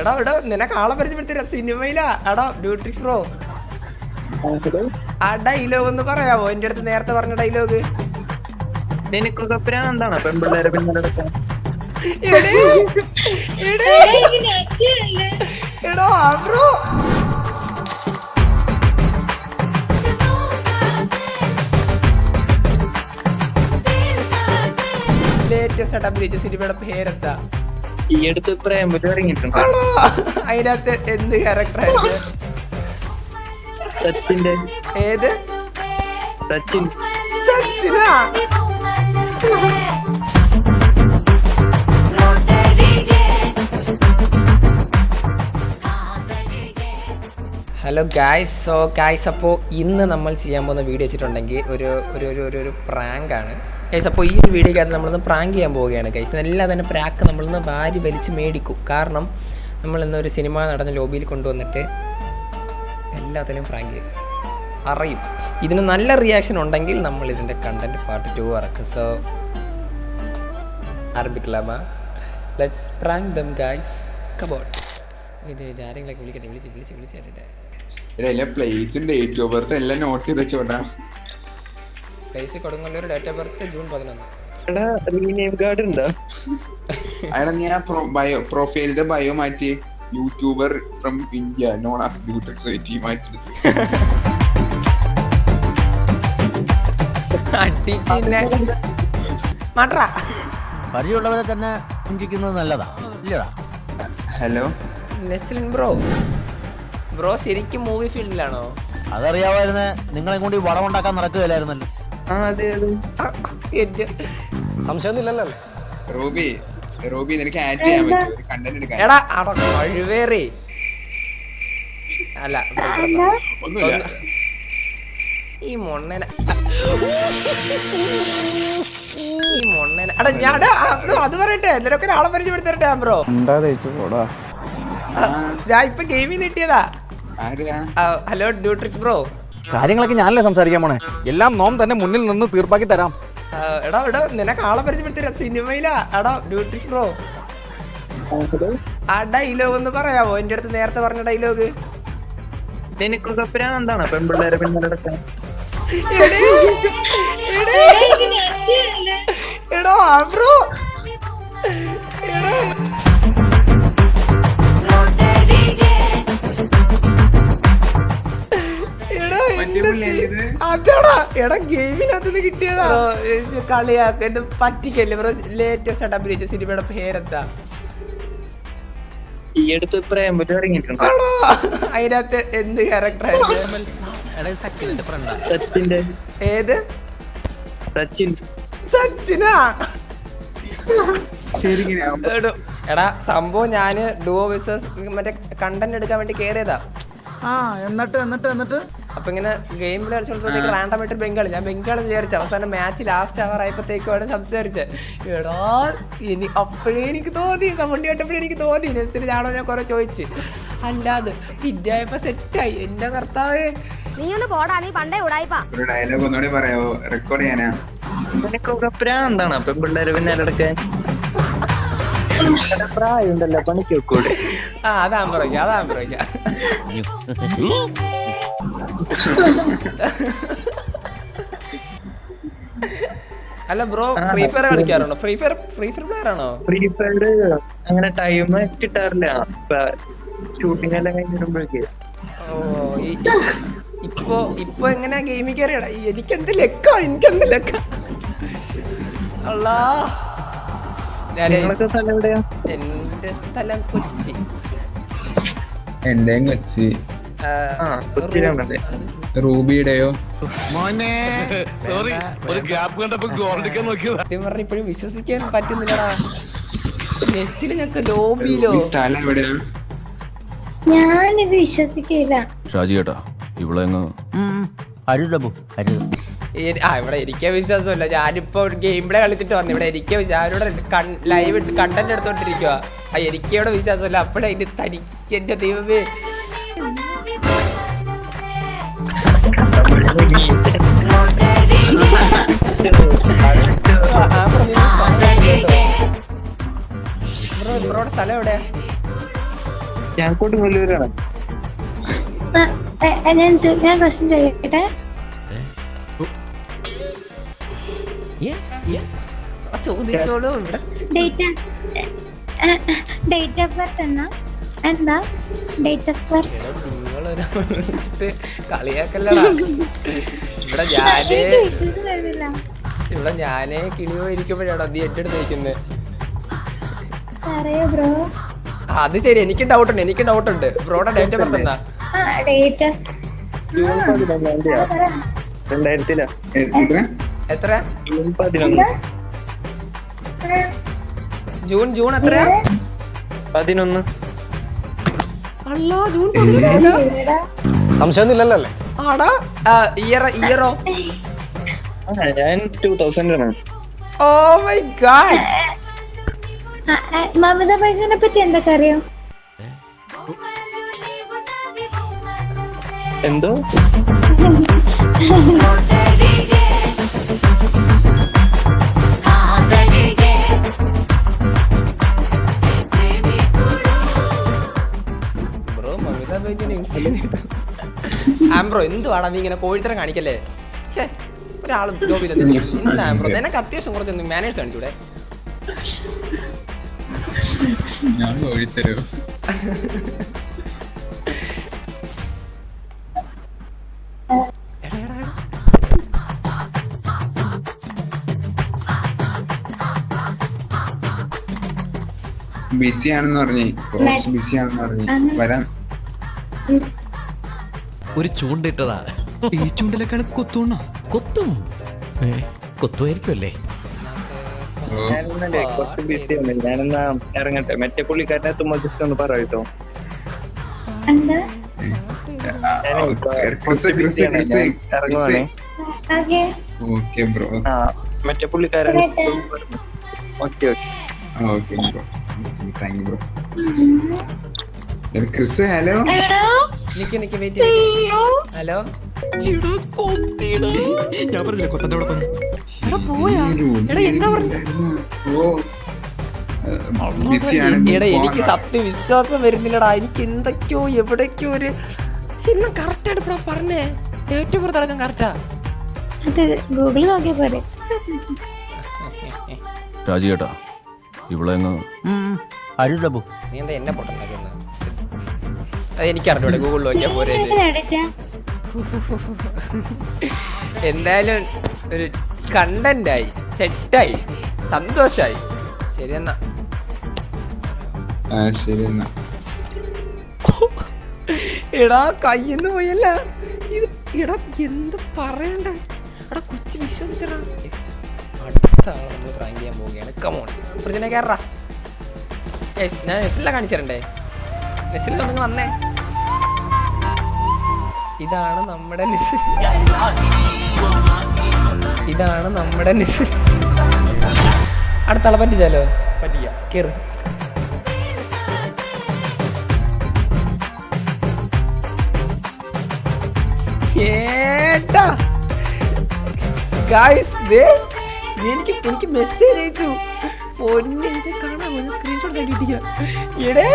എടാ എടാ നിനക്ക് ആളെ പരിചയപ്പെടുത്തില്ല സിനിമയിലാ. എടാ ഡ്യൂട്ടി ബ്രോ ആ ഡയലോഗ് ഒന്ന് പറയാമോ എന്റെ അടുത്ത് നേരത്തെ പറഞ്ഞ ഡയലോഗ് നിനക്കൊക്കെ പ്രാന്താണ് പെൺപിള്ളേരെ പിന്നാലെ നടക്കാൻ. എടോ ബ്രോ ലേറ്റസ്റ്റ് ആയിട്ട് അഭിനയിച്ച സിനിമയുടെ പേരെന്താ? ഈ അടുത്ത് പ്രേമത്തിൽ ഇറങ്ങിയിട്ടുണ്ട്. അതിനകത്ത് എന്ത് ക്യാരക്ടറായിരുന്നു സച്ചിന്റെ. ഏത്? സച്ചിൻ. സച്ചിനാ? ഹലോ ഗായ്സ് സോ ഗായ്സ് അപ്പോൾ ഇന്ന് നമ്മൾ ചെയ്യാൻ പോകുന്ന വീഡിയോ വെച്ചിട്ടുണ്ടെങ്കിൽ ഒരു ഒരു ഒരു ഒരു ഒരു പ്രാങ്കാണ് ഗൈസ് അപ്പോൾ ഈ ഒരു വീഡിയോക്കകത്ത് നമ്മളൊന്ന് പ്രാങ്ക് ചെയ്യാൻ പോവുകയാണ് ഗൈസ് എല്ലാം തന്നെ പ്രാക്ക് നമ്മളിന്ന് വാരി വലിച്ച് മേടിക്കും. കാരണം നമ്മൾ ഇന്ന് ഒരു സിനിമ നടന്ന ലോബിയിൽ കൊണ്ടുവന്നിട്ട് എല്ലാത്തിലും പ്രാങ്ക് ചെയ്യും. അറിയും ഇതിന് നല്ല റിയാക്ഷൻ ഉണ്ടെങ്കിൽ നമ്മൾ ഇതിന്റെ കണ്ടന്റ് പാർട്ട് ടു ഇറക്കും. സോ ആരംഭിക്കലാമ ലെറ്റ്സ് പ്രാങ്ക് ദം ഗായ്സ് കബോട്ട് ഇത് ഇത് ആരെങ്കിലൊക്കെ വിളിക്കട്ടെ? വിളിച്ച് വിളിച്ച് വിളിച്ച് തരട്ടെ. എല്ലാ പ്ലേസും ഡേറ്റ് ഓഫ് ബർത്ത് എല്ലാം നോട്ട് ചെയ്ത് വെച്ചോട്ടാ place Kodungallur date of birth June പതിനൊന്ന്. എടാ റീനെയിം കാർഡ് ഉണ്ടോ? അയാളെ നീ ആ ബയോ പ്രൊഫൈലിന്റെ ബയോ മാറ്റി YouTuber from India known as society മാറ്റിയെടുത്തു പരിചയമുള്ളവരെ തന്നെ പുഞ്ചിക്കുന്നത് നല്ലതാ. ഇല്ലടാ. Hello Naslen bro. ബ്രോ ശരിക്കും മൂവി ഫീൽഡിലാണോ അതറിയാമായിരുന്നേ. നിങ്ങളെ കൂടി ഈ വളമുണ്ടാക്കാൻ നടക്കുകയല്ലായിരുന്നല്ലോ ആ റൂബി റൂബി എന്റെ റോബി റോബി നിനക്ക് ആഡ് ചെയ്യാൻ പറ്റും കണ്ടന്റ് എടുക്കാൻ. എടാ അട കഴിവേറി അല്ല ഒന്നുമില്ല. ഈ മൊണ്ണന ഈ മൊണ്ണന എടാ ഞാൻ അത് പറയട്ടെ. എന്തൊക്കെ ഒരാളെ പരിചയപ്പെടുത്തരട്ടെ ബ്രോ. ഞാൻ ഇപ്പൊ ഗെയിമിൽ കിട്ടിയതാ. ഹലോ ഡ്യൂട്രിച്ച് ബ്രോ. കാര്യങ്ങളൊക്കെ ഞാനല്ലേ സംസാരിക്കാൻ പോണേ? എല്ലാം നോം തന്നെ മുന്നിൽ നിന്ന് തീർപ്പാക്കി തരാം. എടാ എടാ നിനക്ക് ആളെ പരിചയപ്പെടുത്തരാ സിനിമയിലാ. എടാ ഡ്യൂട്രിച്ച് ബ്രോ. ആ ഡയലോഗ് ഒന്ന് പറയാമോ? എന്റെ അടുത്ത് നേരത്തെ പറഞ്ഞ ഡയലോഗ് നിനക്കൊക്കെ പെൺപിള്ളേരെ എടോ ബ്രോ. അതെടാ എടാ ഗെയിമിനകത്ത് നിന്ന് കിട്ടിയതാ കളിയാക്ക എന്റെ പറ്റിക്കല്ലേ? ബ്രോ ലേറ്റസ്റ്റ് ആയിട്ട് അഭിനയിച്ച സിനിമയുടെ പേരെന്താ? ഈ അടുത്ത് പ്രേമത്തിൽ ഇറങ്ങിയിട്ടുണ്ട്. അതിനകത്ത് എന്ത് ക്യാരക്ടറായിരുന്നു സച്ചിന്റെ ഏത്? സച്ചിൻ. സച്ചിനാ? എടോ, എടാ സംഭവം ഞാൻ ഡുവോ വിസസ് മറ്റേ കണ്ടന്റ് എടുക്കാൻ വേണ്ടി കേറിയതാ. ആ എന്നിട്ട് എന്നിട്ട് എന്നിട്ട്? അപ്പൊ ഇങ്ങനെ ഗെയിമിൽ കളിച്ചോണ്ടിരുന്നേക്ക് റാൻഡം ആയിട്ട് ബംഗാളി. ഞാൻ ബംഗാളി വിചാരിച്ചു. അവസാനം മാച്ച് ലാസ്റ്റ് അവർ ആയപ്പോഴത്തേക്കുമാണ് സംസാരിച്ചത് എടാ ഇനി അപ്പോഴേ എനിക്ക് തോന്നി. സമുണ്ടി കേട്ടപ്പോഴേ എനിക്ക് തോന്നി. നെസ്സിന് ഞാനോ ഞാൻ കുറെ ചോദിച്ച്. അല്ലാതെ വിദ്യായപ്പോ സെറ്റായി എന്റെ കർത്താവേ. നീ ഒന്ന് പോടാ. നീ പണ്ടേ ഉടായിപ്പാ. ഒരു ഡയലോഗ് ഒന്നുകൂടി പറയാവോ? റെക്കോർഡ് ചെയ്യാനാ? നിനക്കൊക്കെ പ്രാന്താണ് അതാ പറയാ അതാ പറയാ. അല്ല bro free fire കളിക്കാറുണ്ടോ? Free fire free fire player ആണോ? ഫ്രീ ഫയർ അങ്ങനെ ടൈം കിട്ടാറില്ല. ഷൂട്ടിംഗ് എല്ലാം കഴിഞ്ഞ് വരുമ്പോഴേക്ക് ഓ ഇപ്പോ ഇപ്പൊ എങ്ങനെയാ ഗെയിമിൽ കയറിയടാ എനിക്ക് എന്ത് ലക്ക? എനിക്ക് എന്ത് ലക്ക സ്ഥലം എന്റെ സ്ഥലം കൊച്ചി. എന്റെയും കൊച്ചി. ആ, ആ കൊച്ചിയിലാണല്ലേ റൂബിയുടെയോ? സത്യം പറഞ്ഞ ഇപ്പോഴും വിശ്വസിക്കാൻ പറ്റുന്നില്ലടാ. മെസ്സിൽ ഞങ്ങക്ക് ലോബിയിലോ? ഞാനിത് വിശ്വസിക്കില്ല ഷാജി കേട്ടാ ഇവിടെ അരുതബു അരുത് ആ ഇവിടെ എനിക്കേ വിശ്വാസമില്ല. ഞാനിപ്പോ ഗെയിം പ്ലേ കളിച്ചിട്ട് വന്നു. ഇവിടെ എനിക്കേ വിശ്വാസം ഞാനിവിടെ ലൈവ് കണ്ടന്റ് എടുത്തോണ്ടിരിക്കുക ആ എനിക്ക് ഇവിടെ വിശ്വാസമില്ല. അപ്പോഴേ തനിക്ക് എന്റെ ദൈവമേ എവിടെയാ ഞാൻ കൊടുങ്ങല്ലൂരാണ് ഞാൻ ഞാൻ ക്വസ്റ്റ്യൻ ചോദിക്കട്ടെ? ചോദിച്ചോളൂ ഡേറ്റ് ഡേറ്റ് ഓഫ് ബർത്ത് എന്നാ? എന്താ? ഡേറ്റ് ഓഫ് ബർത്ത് ഇവിടെ ഞാനേ ഇവിടെ ഞാനേ കിളിയോ ഇരിക്കുമ്പോഴാണ് നീ നിൽക്കുന്നത് ബ്രോ അത് ശരി. എനിക്ക് ഡൗട്ട് ഉണ്ട്. എനിക്ക് ഡൗട്ട് ഉണ്ട്. ബ്രോയുടെ ഡേറ്റ് ബർത്ത് എന്താ എത്ര? എത്ര? ജൂൺ ജൂൺ എത്ര പതിനൊന്ന്. അല്ലാ ജൂൺ പതിനൊന്ന് സംശയമൊന്നുമില്ലല്ലോ അല്ലേ? ആടാ ഇയർ ഇയറോ? ഞാൻ ടൂ തൗസൻഡ് ആണ് ഓ മൈ ഗാഡ് മമത പൈസനെ പറ്റി എന്തൊക്കെ അറിയാം? എന്തോ? ആംബ്രോ എന്തുവാടാ നീ ഇങ്ങനെ കോഴിത്തരം കാണിക്കല്ലേ? ഷേ ഒരാൾ ലോബിയിൽ എന്താ ആംബ്രോ നിനക്ക് അത്യാവശ്യം കുറച്ചൊന്നും മാനേഴ്സ് കാണിച്ചൂടെ? ഞാൻ കോഴിത്തരോ ബിസി ആണെന്ന് പറഞ്ഞേ. കുറച്ച് ബിസി ആണെന്ന് പറഞ്ഞേ. വരാൻ ഒരു ചൂണ്ടിട്ടതാ. ഈ ചൂണ്ടിലൊക്കെയാണ് കൊത്തൂണോ കൊത്തും. കൊത്തുമായിരിക്കും ഞാനെന്നല്ലേ കുറച്ച് ബിസി ആണ്. ഞാനെന്നാ ഇറങ്ങട്ടെ. മറ്റേ പുള്ളിക്കാരനെ എത്തുമ്പോ ജസ്റ്റ് ഒന്ന് പറയട്ടോ മറ്റേ പുള്ളിക്കാരൻ. Okay okay bro thank bro Chris hello Nick Nick wait hello ഞാൻ പറഞ്ഞില്ല കൊത്തന്റെ അവിടെ പറഞ്ഞു എടാ പോയാ. എടാ എന്താ പറഞ്ഞ? എടാ എനിക്ക് സത്യം വിശ്വാസം വരുന്നില്ലടാ. എനിക്ക് എന്തൊക്കെയോ എവിടേക്കോ ഒരു ശരി കറക്റ്റ് ആയിട്ട് ഇപ്പഴാ പറഞ്ഞേ. ഏറ്റവും പുറത്ത് അടക്കം കറക്റ്റാ അത് ഗൂഗിളിൽ നോക്കിയാ പോരെ. രാജിയേട്ടാ ഇവിടെ അരുതബു നീ എന്താ എന്നെ പൊട്ടുണ്ടാക്കുന്ന അത് എനിക്കറിഞ്ഞൂടെ ഗൂഗിളിൽ നോക്കിയാ പോരെ. എന്തായാലും ഒരു കണ്ടന്റായി സെറ്റായി സന്തോഷായി. ശരി എന്നാ ശരി എന്നാ എടാ കയ്യിന്ന് പോയല്ല. ഇത് എടാ എന്ത് പറയണ്ട? എടാ കൊച്ചു വിശ്വസിച്ചടാ. അടുത്ത ആളെ നമ്മൾ പ്രാങ്ക് ചെയ്യാൻ പോവുകയാണ്. കമോൺ പ്രതിനെ കയറാ ഞാൻ നെസ്സിലാ കാണിച്ചു തരണ്ടേ നെസ്സിൽ നിങ്ങൾ വന്നേ? ഇതാണ് നമ്മുടെ നെസ് ഇതാണ് നമ്മുടെ നെസ് അടുത്ത ആളെ പറ്റിച്ചാലോ? പറ്റിക്കാം കേറ്. ഏട്ടാ. ഗായ്സ് ദേ എനിക്ക് എനിക്ക് മെസ്സേജ് അയച്ചു. പൊന്നെ ഇത് കാണാൻ സ്ക്രീൻഷോട്ട് ആയിട്ട് ഇട്ടിരിക്കുക എടേ.